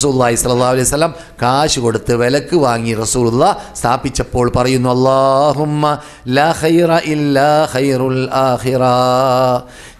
റസൂല്ലായി സല്ലല്ലാഹു അലൈഹി വസല്ലം കാശ് കൊടുത്ത് വിലക്ക് വാങ്ങി റസൂലുള്ള സ്ഥാപിച്ചപ്പോൾ പറയുന്നു അല്ലാഹുമ്മ ലാ ഖൈറ ഇല്ലാ ഖൈറുൽ ആഖിറ.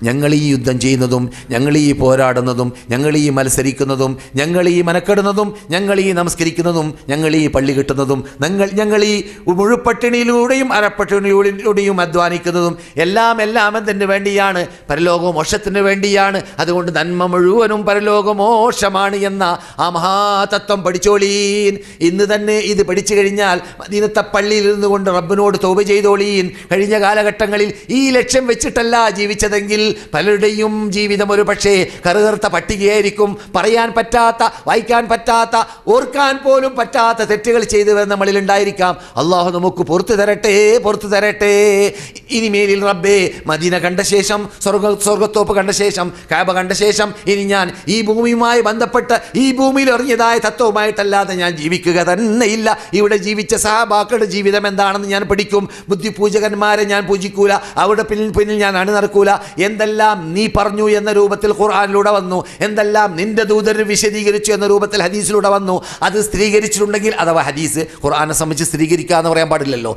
ഞങ്ങൾ ഈ യുദ്ധം ചെയ്യുന്നതും ഞങ്ങൾ ഈ പോരാടുന്നതും ഞങ്ങൾ ഈ മത്സരിക്കുന്നതും ഞങ്ങൾ ഈ മനക്കെടുന്നതും ഞങ്ങൾ ഈ നമസ്കരിക്കുന്നതും ഞങ്ങൾ ഈ പള്ളി കിട്ടുന്നതും ഞങ്ങൾ ഞങ്ങൾ ഈ മുഴുപ്പട്ടിണിയിലൂടെയും അരപ്പട്ടിണിയിലൂടെയും അധ്വാനിക്കുന്നതും എല്ലാം എല്ലാം എന്തിനു വേണ്ടിയാണ്? പരലോകമോക്ഷത്തിന് വേണ്ടിയാണ്. അതുകൊണ്ട് നന്മ മുഴുവനും പരലോകമോക്ഷമാണ് എന്ന ആ മഹാതത്വം പഠിച്ചോളീൻ. ഇന്ന് തന്നെ ഇത് പഠിച്ചു കഴിഞ്ഞാൽ മദീനത്തെ പള്ളിയിൽ ഇരുന്നുകൊണ്ട് റബ്ബിനോട് തോപ ചെയ്തോളീൻ. കഴിഞ്ഞ കാലഘട്ടങ്ങളിൽ ഈ ലക്ഷ്യം വെച്ചിട്ടല്ല ജീവിച്ചതെങ്കിൽ പലരുടെയും ജീവിതം ഒരു പക്ഷേ കറുകറുത്ത പട്ടികയായിരിക്കും. പറയാൻ പറ്റാത്ത വായിക്കാൻ പറ്റാത്ത ഓർക്കാൻ പോലും പറ്റാത്ത തെറ്റുകൾ ചെയ്തു വരുന്ന നമ്മളിൽ ഉണ്ടായിരിക്കാം. അള്ളാഹു നമുക്ക് പുറത്തു തരട്ടെ പുറത്തു തരട്ടെ. ഇനിമേലിൽ റബ്ബേ മദീന കണ്ട ശേഷം സ്വർഗ സ്വർഗത്തോപ്പ് കണ്ട ശേഷം കാബ കണ്ട ശേഷം ഇനി ഞാൻ ഈ ഭൂമിയുമായി ബന്ധപ്പെട്ട് ഈ ഭൂമിയിൽ എറിഞ്ഞതായ തത്വമായിട്ടല്ലാതെ ഞാൻ ജീവിക്കുക തന്നെ ഇല്ല ഇവിടെ ജീവിച്ച സഹബാക്കളുടെ ജീവിതം എന്താണെന്ന് ഞാൻ പഠിക്കും. ബുദ്ധിപൂജകന്മാരെ ഞാൻ പൂജിക്കൂല. അവിടെ പിന്നിൽ പിന്നിൽ ഞാൻ അണിനിറക്കൂല എന്തെല്ലാം നീ പറഞ്ഞു എന്ന രൂപത്തിൽ ഖുർആാനിലൂടെ വന്നു. എന്തെല്ലാം നിന്റെ ദൂതർ വിശദീകരിച്ചു എന്ന രൂപത്തിൽ ഹദീസിലൂടെ വന്നു. അത് സ്ഥിരീകരിച്ചിട്ടുണ്ടെങ്കിൽ അഥവാ ഹദീസ് ഖുർആാനെ സംബന്ധിച്ച് സ്ഥിരീകരിക്കുക എന്ന് പറയാൻ പാടില്ലല്ലോ.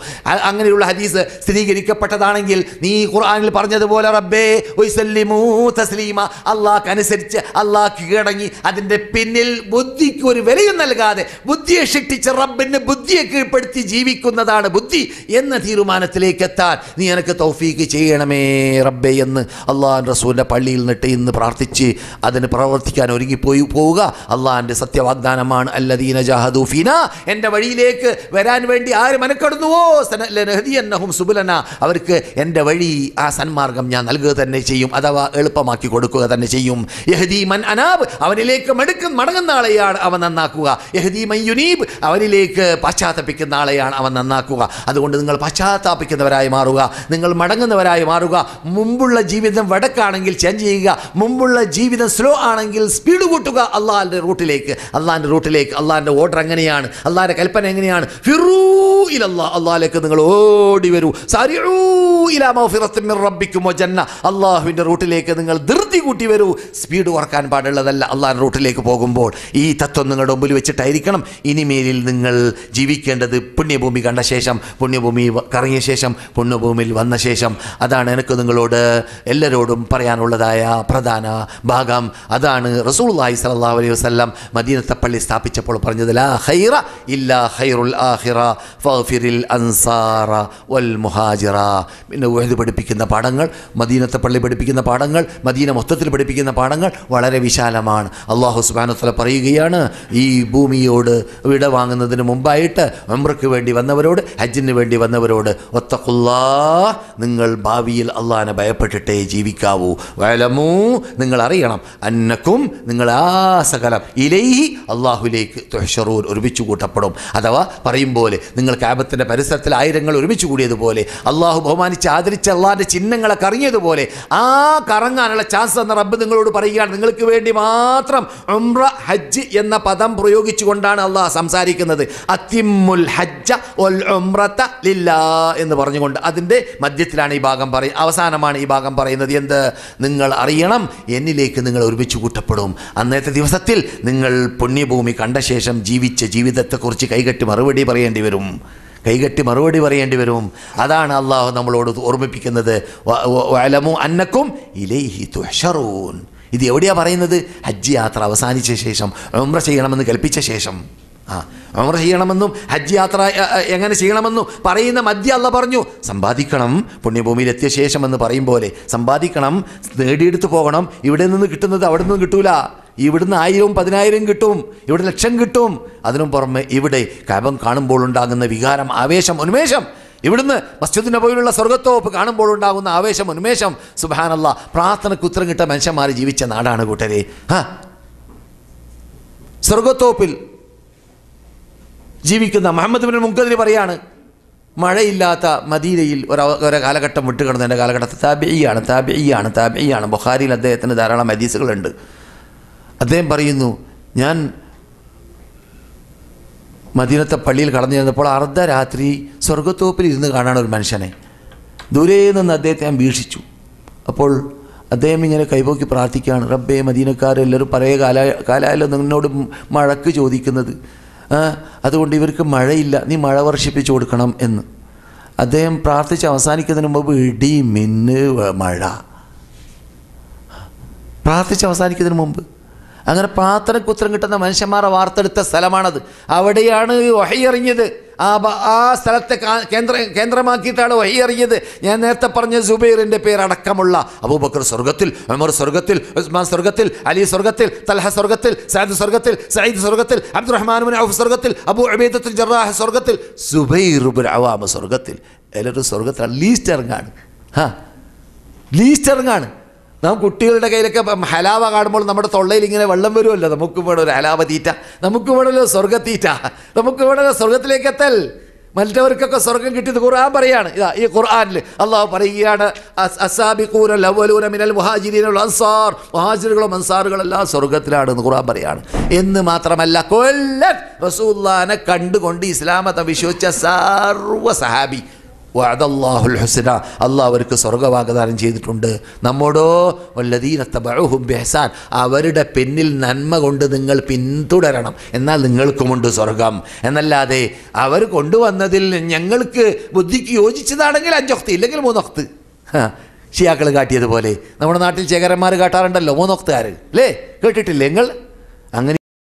അങ്ങനെയുള്ള ഹദീസ് സ്ഥിരീകരിക്കപ്പെട്ടതാണെങ്കിൽ നീ ഖുർആാനിൽ പറഞ്ഞതുപോലെ റബ്ബേ തസ്ലീമ. അള്ളാഹ് അനുസരിച്ച് അള്ളാഹ് കീഴടങ്ങി അതിന്റെ പിന്നിൽ ബുദ്ധിക്ക് ഒരു വിലയും നൽകാതെ ബുദ്ധിയെ ശിക്ഷിച്ച് റബ്ബിന് ബുദ്ധിയെ കീഴ്പ്പെടുത്തി ജീവിക്കുന്നതാണ് ബുദ്ധി എന്ന തീരുമാനത്തിലേക്ക് എത്താൻ നീ എനിക്ക് തൗഫീക്ക് ചെയ്യണമേ റബ്ബേ എന്ന് അള്ളാഹാൻ റസൂലിന്റെ പള്ളിയിൽ നിന്നിട്ട് ഇന്ന് പ്രാർത്ഥിച്ച് അതിന് പ്രവർത്തിക്കാൻ ഒരുങ്ങിപ്പോയി പോവുക. അള്ളാഹിന്റെ സത്യവാഗ്ദാനമാണ് അല്ലദീന ജാഹദൂഫീന എന്റെ വഴിയിലേക്ക് വരാൻ വേണ്ടി ആര് മനക്കെടുന്നുവോ? സനഹദിയന്നഹും സുബുലന. അവർക്ക് എന്റെ വഴി ആ സന്മാർഗം ഞാൻ നൽകുക തന്നെ ചെയ്യും. അഥവാ എളുപ്പമാക്കി കൊടുക്കുക തന്നെ ചെയ്യും. യഹദീ മൻ അനാബ്. അവനിലേക്ക് മടുക്കും മടങ്ങുന്ന ആളെയാണ് അവൻ നന്നാക്കുക. യഹദീ മൻ യുനീബ് അവനിലേക്ക് പശ്ചാത്തപിക്കുന്ന ആളെയാണ് അവൻ നന്നാക്കുക. അതുകൊണ്ട് നിങ്ങൾ പശ്ചാത്താപിക്കുന്നവരായി മാറുക. നിങ്ങൾ മടങ്ങുന്നവരായി മാറുക. മുമ്പുള്ള ജീവിതം വടക്കാണെങ്കിൽ ചേഞ്ച് ചെയ്യുക. മുമ്പുള്ള ജീവിതം സ്ലോ ആണെങ്കിൽ സ്പീഡ് കൂട്ടുക. അള്ളാഹിന്റെ റൂട്ടിലേക്ക്. അള്ളാഹിന്റെ റൂട്ടിലേക്ക്. അള്ളാഹിന്റെ ഓർഡർ എങ്ങനെയാണ്? അള്ളാഹിന്റെ കൽപ്പന എങ്ങനെയാണ്? ഫിറൂ ഇലല്ലാ. അള്ളാഹിലേക്ക് നിങ്ങൾ ഓടി വരൂ. സാരിഊ ഇലാ മഗ്ഫിറത്തിൻ മിർ റബ്ബിക്കും വജന്ന അള്ളാഹുവിന്റെ റൂട്ടിലേക്ക് നിങ്ങൾ ധൃതി കൂട്ടി വരൂ. സ്പീഡ് കുറയ്ക്കാൻ പാടുള്ളതല്ല. അള്ളാഹിന്റെ റൂട്ടിലേക്ക് പോകുമ്പോൾ ഈ തത്വം നിങ്ങളുടെ മുമ്പിൽ വെച്ചിട്ടായിരിക്കണം. ഇനിമേലിൽ നിങ്ങൾ ജീവിക്കേണ്ടത് പുണ്യഭൂമി കണ്ട ശേഷം പുണ്യഭൂമി കറങ്ങിയ ശേഷം പുണ്യഭൂമിയിൽ വന്ന ശേഷം. അതാണ് എനിക്ക് നിങ്ങളോട് എല്ലാവരോടും പറയാനുള്ളതായ പ്രധാന ഭാഗം. അതാണ് റസൂൾ റസൂലുള്ളാഹി സലാഹു അലൈഹി വസല്ലം മദീനത്തെ പള്ളി സ്ഥാപിച്ചപ്പോൾ പറഞ്ഞത് ലാ ഹൈറ ഇല്ലാ ഹൈറുൽ ആഹിറ ഫിറിൽ അൻസാറ വൽ മുഹാജിറ. പിന്നെ ഉഹദ് പഠിപ്പിക്കുന്ന പാഠങ്ങൾ മദീനത്തെ പള്ളി പഠിപ്പിക്കുന്ന പാഠങ്ങൾ മദീന മൊത്തത്തിൽ പഠിപ്പിക്കുന്ന പാഠങ്ങൾ വളരെ വിശാലമാണ്. അള്ളാഹു സുബാനുത്തല പറയുകയാണ് ഈ ഭൂമിയോട് വിട വാങ്ങുന്നതിന് മുമ്പായിട്ട് അമ്രക്ക് വേണ്ടി വന്നവരോട് ഹജ്ജിന് വേണ്ടി വന്നവരോട് ഒത്തക്കുല്ലാ നിങ്ങൾ ഭാവിയിൽ അള്ളാഹാനെ ഭയപ്പെട്ടിട്ടേ ജീവിക്കാവൂ. വലമൂ നിങ്ങൾ അറിയണം. അന്നക്കും നിങ്ങൾ ആ സകലം ഇലൈഹി അള്ളാഹുലേക്ക് തുഷറൂർ ഒരുമിച്ച് കൂട്ടപ്പെടും. അഥവാ പറയും പോലെ നിങ്ങൾ കാബത്തിന്റെ പരിസരത്തിൽ ആയിരങ്ങൾ ഒരുമിച്ച് കൂടിയതുപോലെ അള്ളാഹു ബഹുമാനിച്ച് ആദരിച്ച അള്ളാഹിന്റെ ചിഹ്നങ്ങളെ കറങ്ങിയതുപോലെ ആ കറങ്ങാനുള്ള ചാൻസ് എന്ന റബ്ബ് നിങ്ങളോട് പറയുകയാണ്. നിങ്ങൾക്ക് വേണ്ടി മാത്രം ഉംറ ഹജ്ജ് എന്ന പദം പ്രയോഗിച്ചുകൊണ്ടാണ് അള്ളാഹ് സംസാരിക്കുന്നത്. അത്തിമുൽ ഹജ്ജ ഒൽ ഉംറത്ത ലില്ലാ എന്ന് പറഞ്ഞുകൊണ്ട് അതിന്റെ മധ്യത്തിലാണ് ഈ ഭാഗം പറയും അവസാനമാണ് ഈ ഭാഗം പറയുന്നത്. എന്ത്? നിങ്ങൾ അറിയണം എന്നിലേക്ക് നിങ്ങൾ ഒരുമിച്ച് കൂട്ടപ്പെടും. അന്നത്തെ ദിവസത്തിൽ നിങ്ങൾ പുണ്യഭൂമി കണ്ട ശേഷം ജീവിച്ച ജീവിതത്തെക്കുറിച്ച് കൈകെട്ടി മറുപടി പറയേണ്ടി വരും. കൈകെട്ടി മറുപടി പറയേണ്ടി വരും. അതാണ് അള്ളാഹു നമ്മളോട് ഓർമ്മിപ്പിക്കുന്നത്. അന്നക്കും ഇലൈഹി തുഹ്ശറൂൻ ഇത് എവിടെയാ പറയുന്നത്? ഹജ്ജ് യാത്ര അവസാനിച്ച ശേഷം ഉംറ ചെയ്യണമെന്ന് കൽപ്പിച്ച ശേഷം. ആ ഉംറ ചെയ്യണമെന്നും ഹജ്ജ് യാത്ര എങ്ങനെ ചെയ്യണമെന്നും പറയുന്ന മധ്യ അല്ല പറഞ്ഞു. സമ്പാദിക്കണം പുണ്യഭൂമിയിൽ എത്തിയ ശേഷം എന്ന് പറയും പോലെ സമ്പാദിക്കണം നേടിയെടുത്ത് പോകണം. ഇവിടെ നിന്ന് കിട്ടുന്നത് അവിടെ നിന്ന് കിട്ടൂല. ഇവിടുന്ന് ആയിരവും പതിനായിരം കിട്ടും. ഇവിടെ ലക്ഷം കിട്ടും. അതിനും പുറമെ ഇവിടെ കബം കാണുമ്പോൾ ഉണ്ടാകുന്ന വികാരം ആവേശം ഉന്മേഷം ഇവിടുന്ന് മസ്ജിദ് നബോയിലുള്ള സ്വർഗത്തോപ്പ് കാണുമ്പോൾ ഉണ്ടാകുന്ന ആവേശം ഉന്മേഷം സുബാനല്ല പ്രാർത്ഥനയ്ക്ക് ഉത്തരം കിട്ട മനുഷ്യന്മാർ ജീവിച്ച നാടാണ് കൂട്ടരെ. ഹാ. സ്വർഗത്തോപ്പിൽ ജീവിക്കുന്ന മുഹമ്മദ് ബിൻ മുങ്കദിന് പറയാണ് മഴയില്ലാത്ത മദീനയിൽ ഒരു ഒരു കാലഘട്ടം വിട്ടുകിടന്ന എന്റെ കാലഘട്ടത്തിൽ താബിയാണ് താബിയാണ് താബിയാണ് ബുഖാരിയിൽ അദ്ദേഹത്തിന് ധാരാളം ഹദീസുകളുണ്ട്. അദ്ദേഹം പറയുന്നു ഞാൻ മദീനത്തെ പള്ളിയിൽ കടന്നു ചെന്നപ്പോൾ അർദ്ധരാത്രി സ്വർഗത്തോപ്പിൽ ഇരുന്ന് കാണാൻ ഒരു മനുഷ്യനെ. ദൂരെ നിന്ന് അദ്ദേഹത്തെ ഞാൻ വീക്ഷിച്ചു. അപ്പോൾ അദ്ദേഹം ഇങ്ങനെ കൈപോക്കി പ്രാർത്ഥിക്കുകയാണ് റബ്ബേ മദീനക്കാരെല്ലാവരും പഴയ കാല കാലായാലോ നിന്നോട് മഴക്ക് ചോദിക്കുന്നത്. അതുകൊണ്ട് ഇവർക്ക് മഴയില്ല നീ മഴ വർഷിപ്പിച്ചു കൊടുക്കണം എന്ന്. അദ്ദേഹം പ്രാർത്ഥിച്ച് അവസാനിക്കുന്നതിന് മുമ്പ് ഇടി മിന്ന് മഴ പ്രാർത്ഥിച്ച് അവസാനിക്കുന്നതിന് മുമ്പ് അങ്ങനെ പാത്രക്കുത്രം കിട്ടുന്ന മനുഷ്യന്മാരെ വാർത്തെടുത്ത സ്ഥലമാണത്. അവിടെയാണ് വഹി എറിഞ്ഞത് ആ ആ സ്ഥലത്തെ കേന്ദ്ര കേന്ദ്രമാക്കിയിട്ടാണ് വഹി എറിഞ്ഞത് ഞാൻ നേരത്തെ പറഞ്ഞ സുബൈറിന്റെ പേരടക്കമുള്ള അബൂബക്കർ സ്വർഗത്തിൽ അമർ സ്വർഗത്തിൽ ഉസ്മാൻ സ്വർഗത്തിൽ അലി സ്വർഗത്തിൽ തൽഹ സ്വർഗത്തിൽ സയദ് സ്വർഗത്തിൽ സയ്യിദ് സ്വർഗത്തിൽ അബ്ദുറഹ്മാൻ ഔഫ് സ്വർഗത്തിൽ അബു അബീദത്തുൽ ജറാഹ് സ്വർഗത്തിൽ സുബൈർ ബിൻ അവാമ സ്വർഗത്തിൽ. എല്ലാവരും സ്വർഗത്തിലാണ് ലീസ്റ്റ് ഇറങ്ങാണ്. ഹാ ലീസ്റ്റ് ഇറങ്ങാണ്. നാം കുട്ടികളുടെ കയ്യിലൊക്കെ ഹലാവ കാണുമ്പോൾ നമ്മുടെ തൊള്ളയിൽ ഇങ്ങനെ വെള്ളം വരുമല്ലോ. നമുക്ക് ഒരു ഹലാവ തീറ്റ നമുക്ക് വേണമല്ലോ സ്വർഗത്തീറ്റ നമുക്ക് വേണമല്ലോ സ്വർഗത്തിലേക്ക് എത്തൽ. മറ്റവർക്കൊക്കെ സ്വർഗം കിട്ടിയത് ഖുർആൻ പറയാണ്. ഇതാ ഈ ഖുർആനിൽ അള്ളാഹു പറയുകയാണ് അസ്- അസ്സാബിഖൂന മിനൽ അൻസാർ. അൻസാറുകളെല്ലാം സ്വർഗത്തിലാണെന്ന് ഖുർആൻ പറയാണ്. എന്ന് മാത്രമല്ല കൊല്ലൻ റസൂല്ലാനെ കണ്ടുകൊണ്ട് ഇസ്ലാമത്തെ വിശ്വസിച്ച സർവ സഹാബി വഅദല്ലാഹുൽ ഹുസന. അള്ളാഹ് അവർക്ക് സ്വർഗവാഗ്ദാനം ചെയ്തിട്ടുണ്ട്. നമ്മോടോ വല്ലദീന തബഉഹും ബെഹസാൻ അവരുടെ പിന്നിൽ നന്മ കൊണ്ട് നിങ്ങൾ പിന്തുടരണം. എന്നാൽ നിങ്ങൾക്കുമുണ്ട് സ്വർഗം. എന്നല്ലാതെ അവർ കൊണ്ടുവന്നതിൽ ഞങ്ങൾക്ക് ബുദ്ധിക്ക് യോജിച്ചതാണെങ്കിൽ അഞ്ചൊക്ത് ഇല്ലെങ്കിൽ മൂന്നൊക്ത് ഷിയാക്കൾ കാട്ടിയതുപോലെ. നമ്മുടെ നാട്ടിൽ ചേകരന്മാർ കാട്ടാറുണ്ടല്ലോ മൂന്നൊക്തുകാർ അല്ലേ കേട്ടിട്ടില്ലേ നിങ്ങൾ?